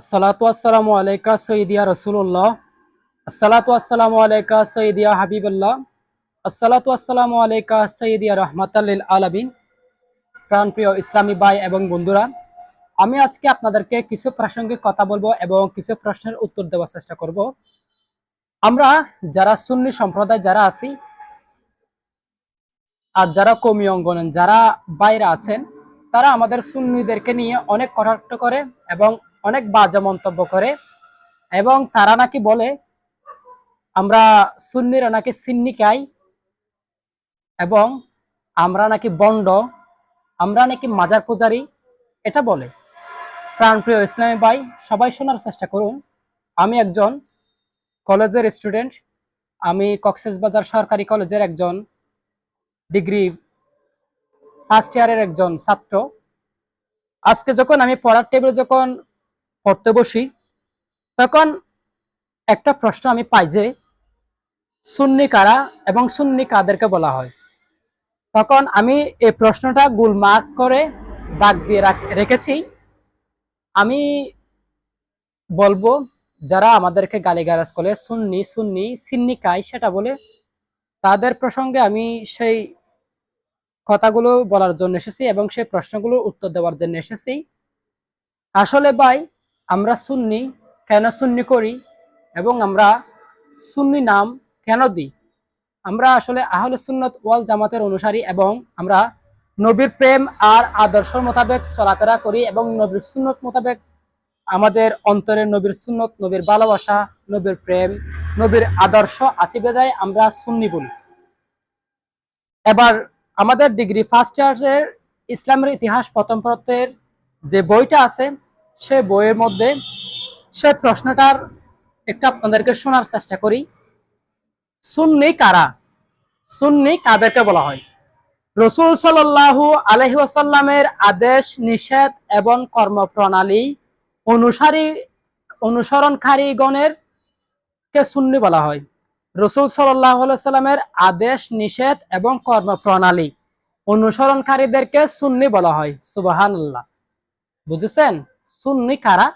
আসসালাতু আসসালামু আলাইকা সৈদিয়া রসুল্লাহ আসসালাতু আসসালামু আলাইকা সৈদিয়া হাবিবুল্লাহ। আসসালাতু আসসালামু আলাইকা সৈদিয়া রহমাতাল্লিল আলামিন। প্রাণপ্রিয় ইসলামী ভাই এবং বন্ধুরা, আমি আজকে আপনাদেরকে কিছু প্রাসঙ্গিক কথা বলব এবং কিছু প্রশ্নের উত্তর দেওয়ার চেষ্টা করব। আমরা যারা সুন্নি সম্প্রদায় যারা আছি আর যারা কমি অঙ্গনেন যারা বাইরে আছেন, তারা আমাদের সুন্নিদেরকে নিয়ে অনেক কটাক্ষ করে এবং অনেক বাজে মন্তব্য করে এবং তারা নাকি বলে, আমরা সুন্নিরা নাকি সিন্নি খাই এবং আমরা নাকি বন্ড, আমরা নাকি মাজার পূজারি, এটা বলে। প্রাণপ্রিয় ইসলামী ভাই, সবাই শোনার চেষ্টা করুন। আমি একজন কলেজের স্টুডেন্ট, আমি কক্সবাজার সরকারি কলেজের একজন ডিগ্রি ফার্স্ট ইয়ারের একজন ছাত্র। আজকে যখন আমি পড়ার টেবিলে যখন পড়তে বসি, তখন একটা প্রশ্ন আমি পাই যে, সুন্নি কারা এবং সুন্নি কাদেরকে বলা হয়? তখন আমি এই প্রশ্নটা গুলমার্ক করে দাগ দিয়ে রাখ- রেখেছি। আমি বলব, যারা আমাদেরকে গালিগালাজ করে, সুন্নি সুন্নি, সিন্নি কাই সেটা বলে, তাদের প্রসঙ্গে আমি সেই কথাগুলো বলার জন্য এসেছি এবং সেই প্রশ্নগুলোর উত্তর দেওয়ার জন্য এসেছি। আসলে ভাই আমরা সুন্নি কেন সুন্নি করি এবং আমরা সুন্নি নাম কেন দিই? আমরা আসলে আহলে সুন্নত ওয়াল জামাতের অনুসারী এবং আমরা নবীর প্রেম আর আদর্শ মোতাবেক চলাফেরা করি এবং নবীর সুন্নত মোতাবেক আমাদের অন্তরে নবীর সুন্নত, নবীর ভালোবাসা, নবীর প্রেম, নবীর আদর্শ আসি বেদায় আমরা সুন্নি বলি। এবার আমাদের ডিগ্রি ফার্স্ট ইয়ারের ইসলামের ইতিহাস প্রথম পত্রের যে বইটা আছে সে বইয়ের মধ্যে সে প্রশ্নটার একটু আপনাদেরকে শোনার চেষ্টা করি। সুন্নি কারা? সুন্নি কাদেরকে বলা হয়? রসুল সাল্লাল্লাহু আলহি ওয়াসাল্লামের আদেশ, নিষেধ এবং কর্মপ্রণালী অনুসারী, অনুসরণকারীগণের কে সুন্নি বলা হয়? রসুল সাল্লাহ সাল্লামের আদেশ, নিষেধ এবং কর্মপ্রণালী অনুসরণকারীদেরকে সুন্নি বলা হয়। সুবাহান বুঝেছেন? সুন্নি কারা?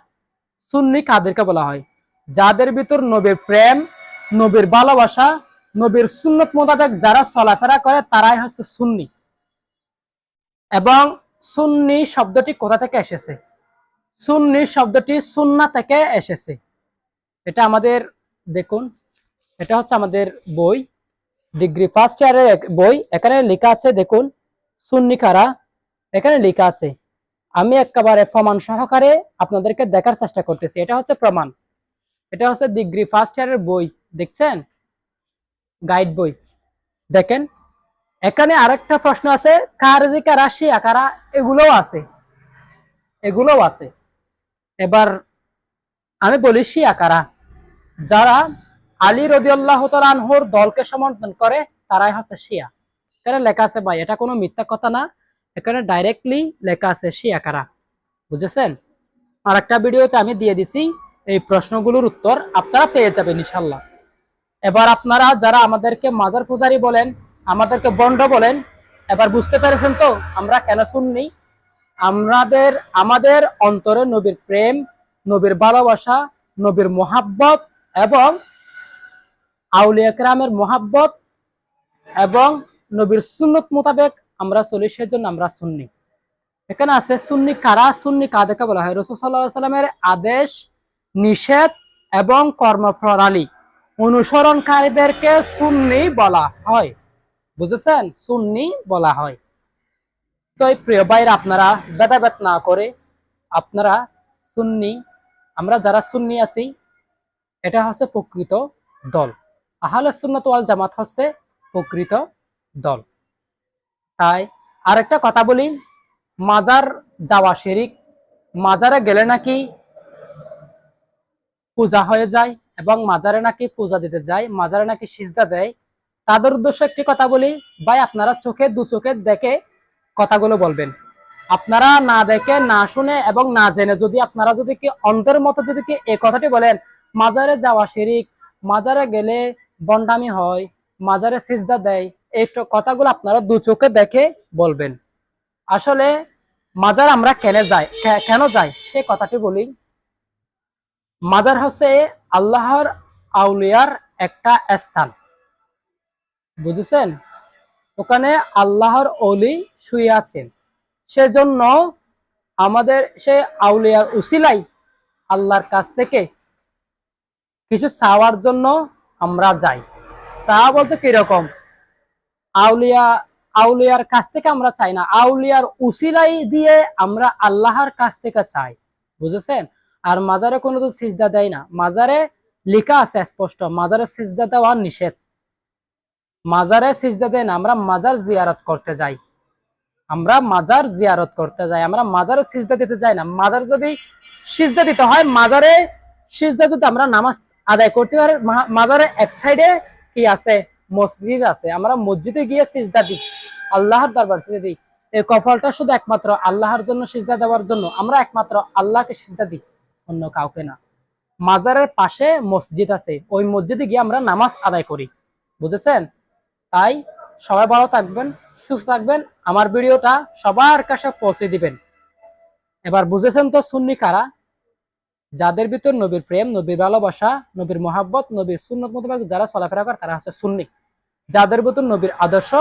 সুন্নি কাদেরকে বলা হয়। যাদের ভিতর নবীর প্রেম, নবীর ভালোবাসা, নবীর সুন্নত মোতাবেক যারা চলাফেরা করে, তারাই হচ্ছে সুন্নি। এবং সুন্নি শব্দটি কোথা থেকে এসেছে? সুন্নি শব্দটি সুন্না থেকে এসেছে। এটা আমাদের, দেখুন, এটা হচ্ছে আমাদের বই। ডিগ্রি ফার্স্ট ইয়ারের বই। এখানে লেখা আছে, দেখুন, সুন্নি কারা? এখানে লেখা আছে আমি একেবারে প্রমাণ সহকারে আপনাদেরকে দেখার চেষ্টা করতেছি। এটা হচ্ছে প্রমাণ। এটা হচ্ছে ডিগ্রি ফার্স্ট ইয়ারের বই, দেখছেন? গাইড বই। দেখেন, এখানে আরেকটা প্রশ্ন আছে কারজি কারা শিয়া কারা এগুলোও আছে। এগুলোও আছে। এবার আমি বলি শিয়া কারা যারা আলী রদিউল্লাহ তালানহুর দলকে সমর্থন করে, তারাই হচ্ছে শিয়া। এখানে লেখা আছে, ভাই, এটা কোনো মিথ্যা কথা না। এখানে ডাইরেক্টলি লেখা আছে শিয়া কারা বুঝেছেন? আর একটা ভিডিওতে আমি দিয়ে দিছি এই প্রশ্নগুলোর উত্তর, আপনারা পেয়ে যাবেন ইনশাল্লাহ এবার আপনারা যারা আমাদেরকে মাজার পূজারি বলেন, আমাদেরকে বন্ড বলেন, এবার বুঝতে পেরেছেন তো, আমরা কেন শুননি আমাদের আমাদের অন্তরে নবীর প্রেম, নবীর ভালোবাসা, নবীর মোহাব্বত এবং আউলিয়া কেরামের মোহাব্বত এবং নবীর সুন্নত মোতাবেক আমরা চলি সেজন্য আমরা সুন্নি। এখানে আছে সুন্নি কারা? সুন্নি কাদেরকে বলা হয়? রসুল সাল্লাহ সাল্লামের আদেশ, নিষেধ এবং কর্মপ্রণালী অনুসরণকারীদেরকে সুন্নি বলা হয়। বুঝেছেন? সুন্নি বলা হয়। তো এই প্রিয় ভাইরা, আপনারা ভেদাভেদ না করে আপনারা সুন্নি, আমরা যারা সুন্নি আছি, এটা হচ্ছে প্রকৃত দল। আহলে সুন্নত ওয়াল জামাত হচ্ছে প্রকৃত দল। তাই আরেকটা কথা বলি, মাজার যাওয়া শিরিক, মাজারে গেলে নাকি পূজা হয়ে যায় এবং মাজারে নাকি পূজা দিতে যায়, মাজারে নাকি সিজদা দেয়। তাদের উদ্দেশ্যে একটি কথা বলি, ভাই আপনারা চোখে দু চোখে দেখে কথাগুলো বলবেন। আপনারা না দেখে, না শুনে এবং না জেনে যদি আপনারা যদি কি অন্তর মতো যদি কি এই কথাটি বলেন, মাজারে যাওয়া শিরিক, মাজারে গেলে বন্ডামি হয়, মাজারে সিজদা দেয় এই কথাগুলো আপনারা দু চোখে দেখে বলবেন। আসলে মাজার আমরা কেন যাই কেন যাই? সে কথাটি বলি। মাজার হচ্ছে আল্লাহর আউলিয়ার একটা স্থান। বুঝেছেন? ওখানে আল্লাহর অলি শুয়ে আছেন। সেজন্য আমাদের সে আউলিয়ার উসিলাই আল্লাহর কাছ থেকে কিছু চাওয়ার জন্য আমরা যাই। চা বলতে কীরকম? আউলিয়া, আউলিয়ার কাছ থেকে আমরা চাই না। আউলিয়ার উসিলাই দিয়ে আমরা আল্লাহর কাছ থেকে চাই। বুঝেছেন? আর মাজারে কোনো তো সিজদা দেয় না। মাজারে লেখা আছে স্পষ্ট। মাজারে সিজদা দেওয়া নিষেধ। মাজারে সিজদা দেয় না। আমরা মাজার জিয়ারত করতে যাই। আমরা মাজার জিয়ারত করতে যাই। আমরা মাজারে সিজদা দিতে যাই না। মাজার যদি সিজদা দিতে হয়, মাজারে সিজদা যদি আমরা নামাজ আদায় করতে পারি মাজারে এক সাইডে কি আছে? মসজিদ আছে, আমরা মসজিদে গিয়ে সিজদা দিই, আল্লাহর দরবার সিজদা দিই। এই কপালটা শুধু একমাত্র আল্লাহর জন্য সিজদা দেওয়ার জন্য, আমরা একমাত্র আল্লাহকে সিজদা দিই, অন্য কাউকে না। মাজারের পাশে মসজিদ আছে, ওই মসজিদে গিয়ে আমরা নামাজ আদায় করি, বুঝেছেন? তাই সবাই ভালো থাকবেন, সুস্থ থাকবেন, আমার ভিডিওটা সবার কাছে পৌঁছে দিবেন। এবার বুঝেছেন তো সুন্নি কারা? যাদের ভিতর নবীর প্রেম, নবীর ভালোবাসা, নবীর মহাব্বত, নবীর সুন্নত মোতাবেক যারা চলাফেরা করে, তারা হচ্ছে সুন্নি। যাদের ভিতর নবীর আদর্শ,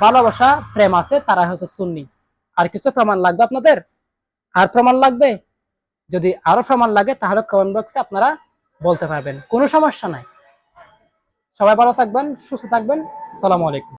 ভালোবাসা, প্রেম আছে তারা হচ্ছে সুন্নি। আর কিছু প্রমাণ লাগবে আপনাদের? আর প্রমাণ লাগবে? যদি আরও প্রমাণ লাগে, তাহলে কমেন্ট বক্সে আপনারা বলতে পারবেন। কোনো সমস্যা নাই। সবাই ভালো থাকবেন, সুস্থ থাকবেন। সালামু আলাইকুম।